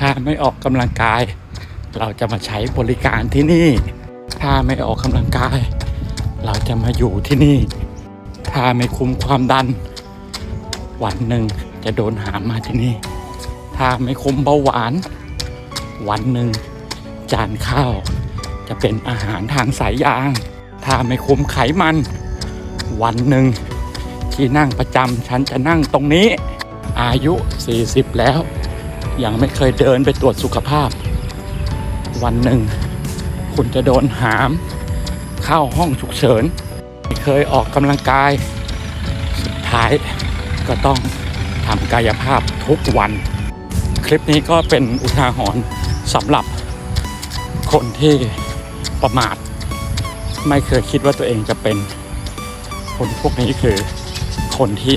ถ้าไม่ออกกำลังกาย เราจะมาใช้บริการที่นี่ ถ้าไม่ออกกำลังกาย เราจะมาอยู่ที่นี่ ถ้าไม่คุมความดัน วันหนึ่งจะโดนหามมาที่นี่ ถ้าไม่คุมเบาหวาน วันหนึ่งจานข้าว จะเป็นอาหารทางสายยาง ถ้าไม่คุมไขมัน วันหนึ่งที่นั่งประจำฉันจะนั่งตรงนี้ อายุ 40 แล้ว ยังไม่เคยเดินไปตรวจสุขภาพ วันหนึ่ง คุณจะโดนหาม เข้าห้องฉุกเฉินไม่เคยออกกำลังกาย สุดท้ายก็ต้องทำกายภาพทุกวัน คลิปนี้ก็เป็นอุทาหรณ์สำหรับคนที่ประมาท ไม่เคยคิดว่าตัวเองจะเป็น คนพวกนี้คือคนที่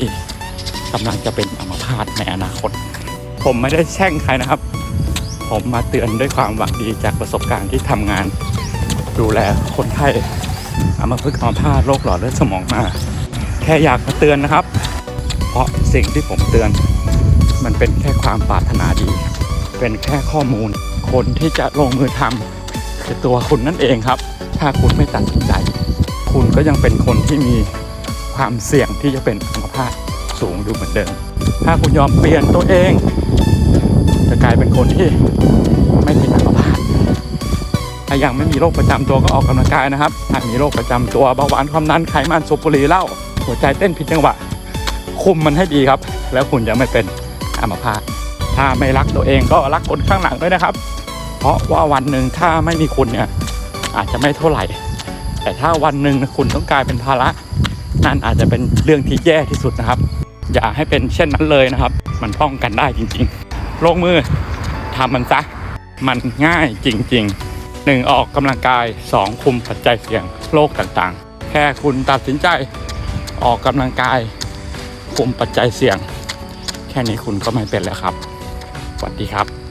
กำลังจะเป็นอัมพาตในอนาคต ผมไม่ได้แช่งใครนะครับ ผมมาเตือนด้วยความหวังดีจากประสบการณ์ที่ทำงาน ดูแลคนไข้อัมาพฤกษ์อัมพาตโรคหลอดเลือดสมองมา แค่อยากมาเตือนนะครับ เพราะสิ่งที่ผมเตือน มันเป็นแค่ความปรารถนาดี เป็นแค่ข้อมูล คนที่จะลงมือทำคือตัวคุณนั่นเองครับ ถ้าคุณไม่ตัดสินใจ คุณก็ยังเป็นคนที่มีความเสี่ยงที่จะเป็นอัมพาตสูงอยู่เหมือนเดิม ถ้าคุณยอมเปลี่ยนตัวเอง จะกลายเป็นคนที่ไม่เป็นอัมพาตถ้ายังไม่มีโรคประจำตัวก็ออกกำลังกายนะครับถ้ามีโรคประจำตัวเบาหวานความดันไขมันสูบบุหรี่เหล้าหัวใจเต้นผิดจังหวะ คุมมันให้ดีครับ แล้วคุณจะไม่เป็นอัมพาตถ้าไม่รักตัวเองก็รักคนข้างหลังด้วยนะครับ เพราะว่าวันหนึ่งถ้าไม่มีคุณเนี่ยอาจจะไม่เท่าไหร่ แต่ถ้าวันหนึ่งคุณต้องกลายเป็นภาระนั่นอาจจะเป็นเรื่องที่แย่ที่สุดนะครับ อย่าให้เป็นเช่นนั้นเลยนะครับ มันป้องกันได้จริงๆลงมือทำมันซะ มันง่ายจริงๆหนึ่งออกกำลังกายสองคุมปัจจัยเสี่ยงโรคต่างๆ แค่คุณตัดสินใจออกกำลังกาย คุมปัจจัยเสี่ยง แค่นี้คุณก็ไม่เป็นแล้วครับสวัสดีครับ